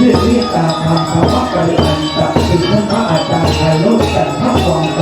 เรื่องนี้ตามคำคำว่าปริอันกับสิ่งที่พระอาจารย์ไพโรจน์กันพระวังโต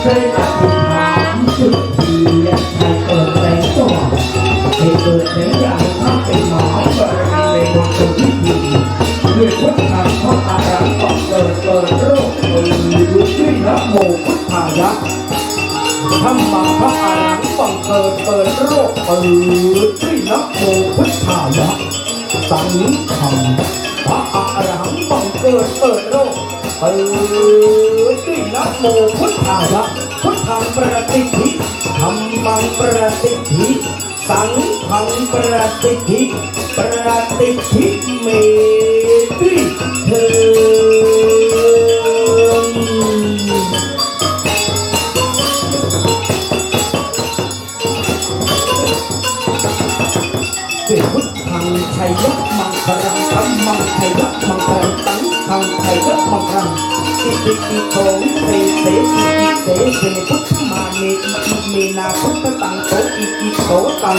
เคยอธิษฐานจุดเทียนให้เกิดแสงสว่างให้เกิดแสงอย่างพระเป็นหมายบารมีในดวงดวงที่ดีด้วยพุทธาพระอารังก็เกิดเกิดโรคเอ่ยด้วยนะโมพุทธายะธรรมะพระอารังบังเกิดเปิดโรคเปิดด้วยนะโมพุทธายะ สังฆังพระอารังบังเกิดเปิดโลกเปิดด้วยนะโมพุทธายะพุทธังประติทิธรรมังประติทิสังฆังประติทิประติทิเมติเธอ พุทธังชัยยะมังคลังธรรมังชัยยะมังคลังตังทังชัยยะมังคลังอิติอิโตวิเศษเสอิอิเสเสพุทธมาเนอิอิเมนาพุทธตังโตอิอิโตตัง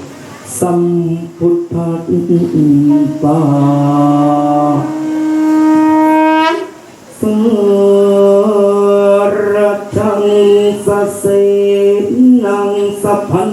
สัมพุทธัสสะสรทังสเสนังสัพพัน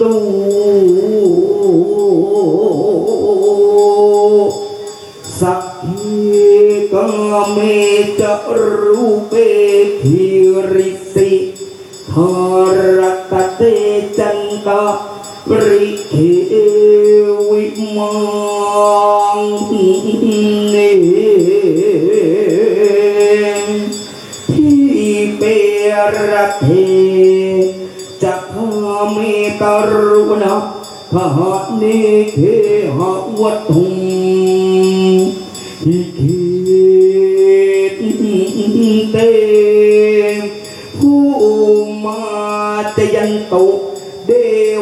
ตุสั ตรุณะพหะเนเคหะวัตถุงอิคิเตผู้มาจยันตุเด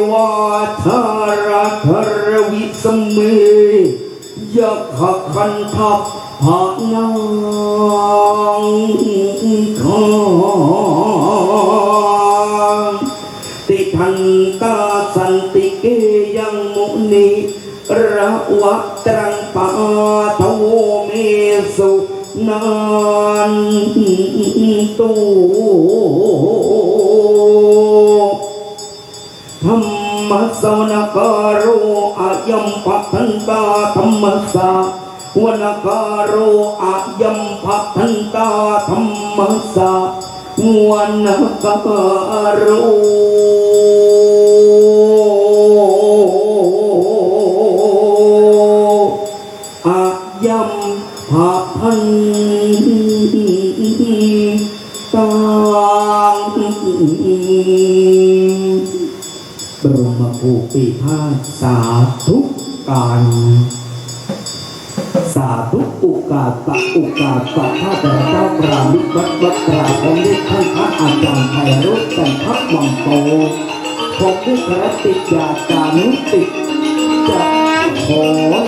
วาธารคารวิสมเมยักขคันทัพหานางทอะตรังปาทโวเมสุนานตุธรรมสวนการโรอายัมปัทันตาธรรมสาวนการโรอายัมปัทันตาธรรมสาวนการโร รมครูปีพาสาธุการสาธุอุกาสะอุกาสะข้าแต่เจ้าปรามิตรวัดวัดตราของเด็กท่านพระอาจารย์ไพรจน์กันพักวังโตผมผู้คระติยาจานุติจะขอ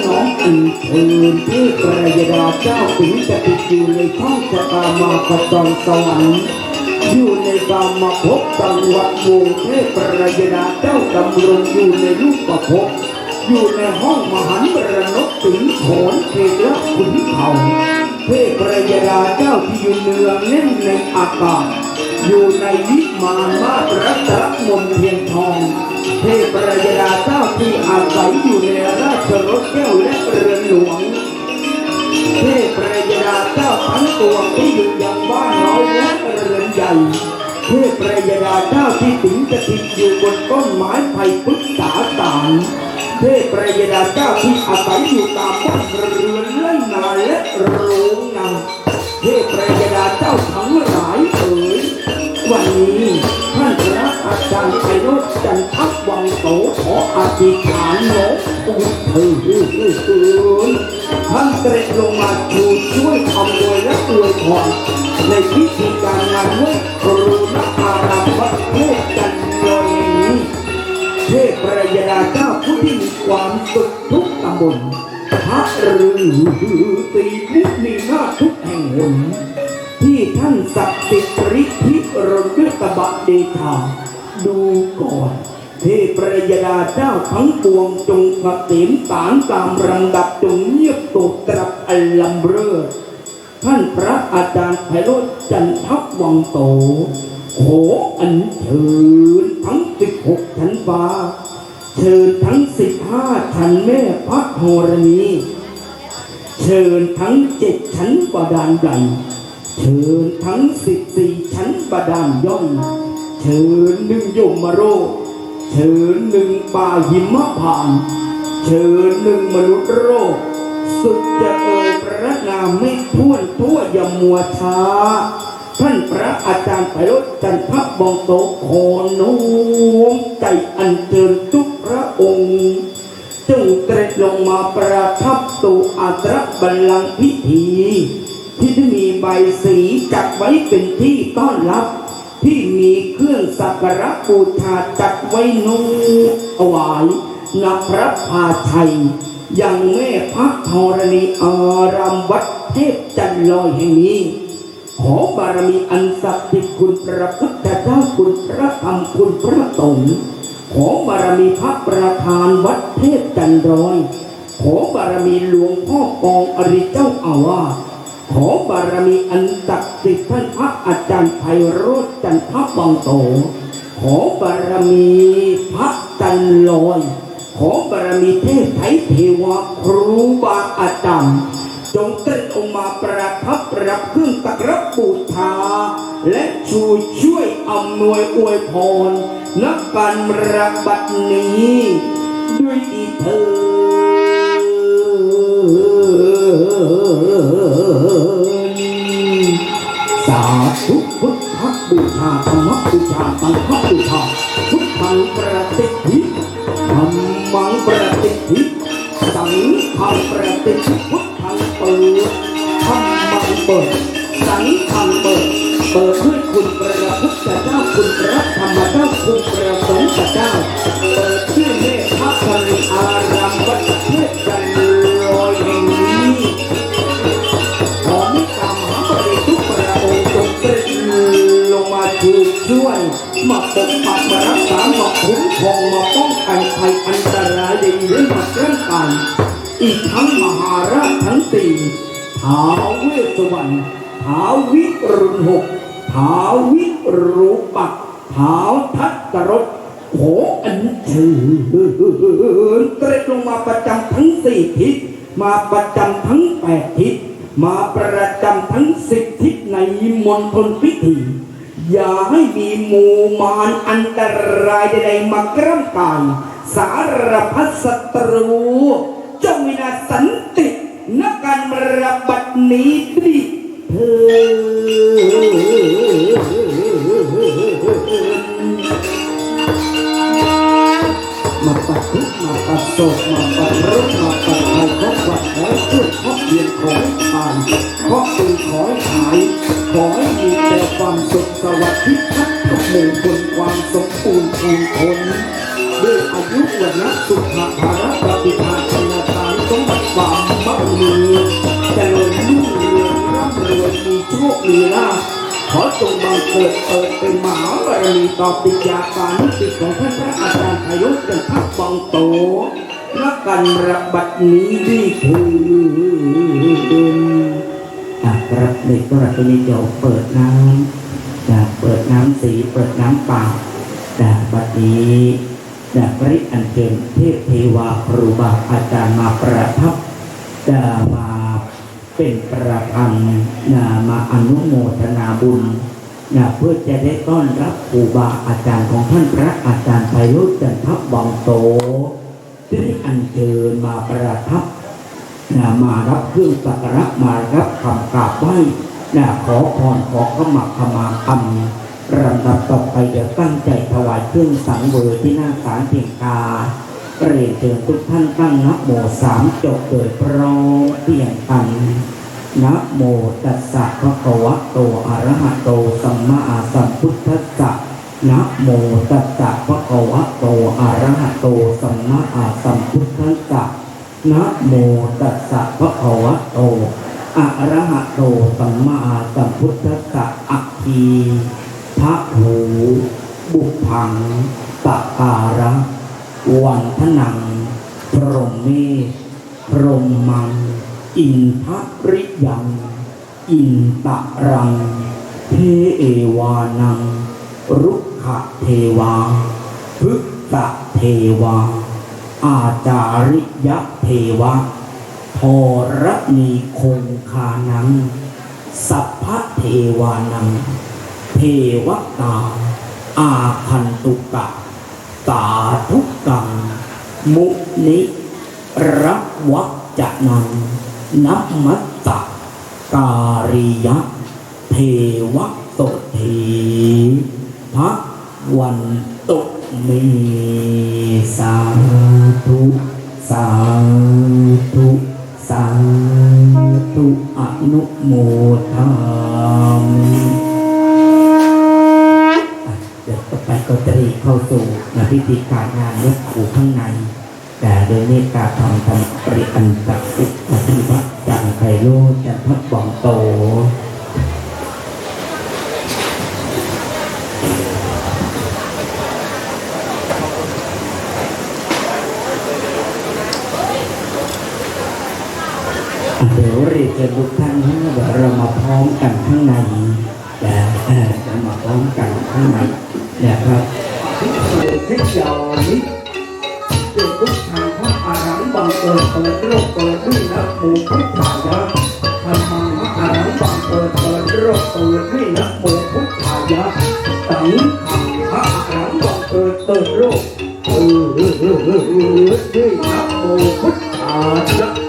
น้อมอินเทินที่กระยดาเจ้าสิงจะติดอยู่ในท้องชะตามากระจรสวรรค์อยู่ ในามภพบจังหวัดวงเทพประยาเจ้าดำรงอยู่ในลูกประภพอยู่ในห้องมหันต์บรนกถึงโขนเทระขุนเขาเทพประยดาเจ้าที่อยู่เนืองแน่นในอากาศอยู่ในวิมานมาตรรัตนมนเทียนทอง เทพประยดาเจ้าที่อาศัยอยู่ในราชรถแก้วและเรือนหลวงเทพประยดาเจ้าทั้งตัวที่อยู่ยังบ้านน้อยและเรือนใหญ่ เทพประยดาเจ้าที่สิงสถิตอยู่บนต้นไม้ไผ่พุทธาสารเทพประยดาเจ้าที่อาศัยอยู่ตามบ้านเรือนไร่นาและโรงนาเทพประยดาเจ้าทั้งหลายเอ๋ยวันนี้ท่านพระอาจารย์ไพโรจน์จันทกวังโสขออธิษฐานโน้ตุเถิดท่านเตร็จลงมาชูช่วยอำนวยและอวยพรในพิธีการงานไหว้ำบลพระฤาษีมุนีนาทุกแห่งหนที่ท่านศักดิ์สิทธิ์ฤทธิรยุตบะเดชาดูก่อน เทพประยดาเจ้าทั้งปวงจงกระเต็มตานตามลำดับจงเงียบตกตรับอัลลัมเบอร์ท่านพระอาจารย์ไพโรจน์จันทวังโต ขออัญเชิญทั้งสิบหกชั้นฟ้า เชิญทั้งสิบห้าชั้นแม่พระโหรณีเชิญทั้งเจ็ดชั้นบาดาลใหญ่เชิญทั้งสิบสี่ชั้นบาดาลย่อยเชิญหนึ่งยมโรคเชิญหนึ่งป่าหิมพาน เชิญหนึ่งมนุษย์โรค สุดจะเอ่ยพระนามไม่ท้วนทั่วยมัวช้า ท่านพระอาจารย์ไพโรจน์จันทบองโตขอโน้มใจอัน บัลลังก์พิธี ที่มีใบสีจัดไว้เป็นที่ต้อนรับ ที่มีเครื่องสักการะบูชาจัดไว้นูถวายนับพระพาชัยยังแม่พระธรณีอารามวัดเทพจันลอยแห่งนี้ ขอบารมีอันศักดิ์สิทธิ์คุณพระพุทธเจ้าคุณพระธรรมคุณพระสงฆ์ขอบารมีพระประธานวัดเทพจันรอย ขอบารมีหลวงพ่อกองอริเจ้าอาวาสขอบารมีอันศักดิ์สิทธิ์ท่านพระอาจารย์ไพโรจน์จันทบังโต ขอบารมีพระจันลอย ขอบารมีเทพไทยเทวะครูบาอาจารย์จงเต้นองค์มาประทับรับเครื่องตักรับบูชาและชูช่วยอำนวยอวยพรนักการระบัดนี้ ด้วยอีเธอ สาธุพุทธบูชาธรรมบูชาสังฆบูชาพุทธังประติทิธรรมังประติทิสังฆังประติทิพุทธังเปิดธรรมังเปิดสังฆังเปิดเปิดด้วยคุณพระพุทธเจ้าคุณพระ มารักษามาคุ้มครองมาป้องกันภัยอันตรายใดๆและมาร่างกายอีกทั้งมหาราชทั้งสี่ท้าวเวสวรรณท้าววิรุณหกท้าววิรูปักษ์ท้าวทัตตรสขออัญเชิญเตร็จลงมาประจำทั้งสี่ทิศมาประจำทั้งแปดทิศมาประจำทั้งสิบทิศในมณฑลพิธี อย่าให้มีหมู่มารอันตรายใดๆมากร่ำกายสารพัดศัตรูจงมีนาสันตินักการระบัดนี้ดี มบัติความมั่งมีเจริญรุ่งเรืองร่ำรวยมีโชคมีลาภขอจงบังเกิดเปิดเป็นมหาบารมีต่อปิญญาปานุติตของท่านพระอาจารย์พายุจันทบองโตนักกันระบัดนี้ดีคืออะครับเด็กก็รับไปนี้เดี๋ยวเปิดน้ำจะเปิดน้ำสีเปิดน้ำเปล่าแต่บัดนี้จะปริอันเชิญเทพเทวาครูบาอาจารย์มาประทับ จะมาเป็นประพันธ์นะมาอนุโมทนาบุญนะเพื่อจะได้ต้อนรับครูบาอาจารย์ของท่านพระอาจารย์ไพรุจันทบองโตที่ได้อัญเชิญมาประทับนะมารับเครื่องสักการะมารับคำกราบไหว้นะขอพรขอขมาขมาคำลำดับต่อไปเดี๋ยวตั้งใจถวายเครื่องสังเวยที่หน้าศาลเพียงกา เรียนเชิญทุกท่านตั้งนะโมสามจบโดยพร้อมเพียงกันนะโมตัสสะภะคะวะโตอะระหะโตสัมมาสัมพุทธัสสะนะโมตัสสะภะคะวะโตอะระหะโตสัมมาสัมพุทธัสสะนะโมตัสสะภะคะวะโตอะระหะโตสัมมาสัมพุทธัสสะอัคคีพระหูบุพังตะการะ วันทนัง พรหมเมพรหมมัง อินทริยัง อินตะรังเทเอวานัง รุกขเทวาพฤกษเทวา อาจาริยะเทวะทรณีคงคานัง สัพพะเทวานัง เทวตา อาคันตุกะ สาธุกัง มุนิรักวัจจะนังนับมัตตะการิยะเทวะตเทพระวันตุเมสาธุสาธุสาธุอนุโมทาม เดี๋ยวต่อไป ก็จะรีเข้าสู่นพิธีการงานยกขู่ข้างใน แต่โดยเมตตาธรรมธรรมปริอันตักสิทธิ์ที่พระจันไพโรจน์จันทบองโตเดี๋ยวเรียนทุกท่านนะเดี๋ยวเรามาพร้อมกันข้างในแต่เอ่อจะมาพร้อมกันข้างใน นะครับพิสูจน์พิจารณิเป็นพุทธาพระอารังบังเกิดเปิดโลกเปิดด้วยนะโมพุทธายะธรรมังพระอารังบังเกิดเปิดโลกเปิดด้วยนะโมพุทธายะสังฆังพระอารังบังเกิดเปิดโลกเออเออเออเออเออด้วยนะโมพุทธายะ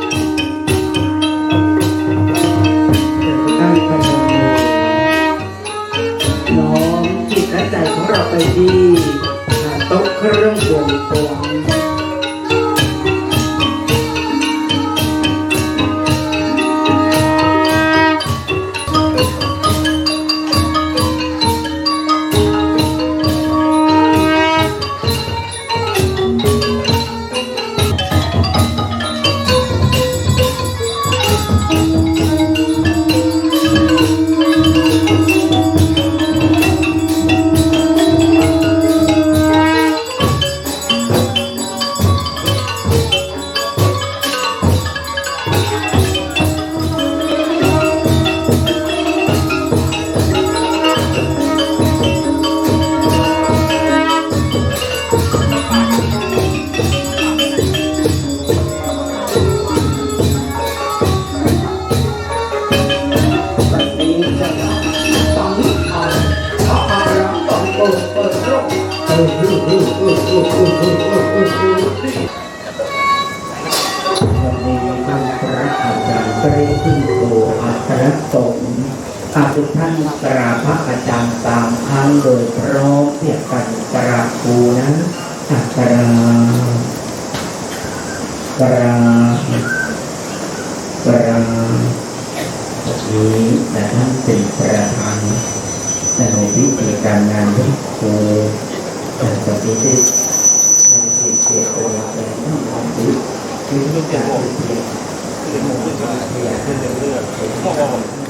ออเออเออเออเออเออเออวันนี้ท่านพระอาจารย์เปรที่โตอัครสงฆ์อาทุกท่านกราบพระอาจารย์ตามครั้งโดยพร้อมเพียงกันกราบครูนะอักราบกราบกราบนี้แต่ท่านเป็นประธานในพิธีการงานที่ครูแต่ปฏิทินใน ถึงทุกอย่างที่อยากขึ้นเรื่อยๆ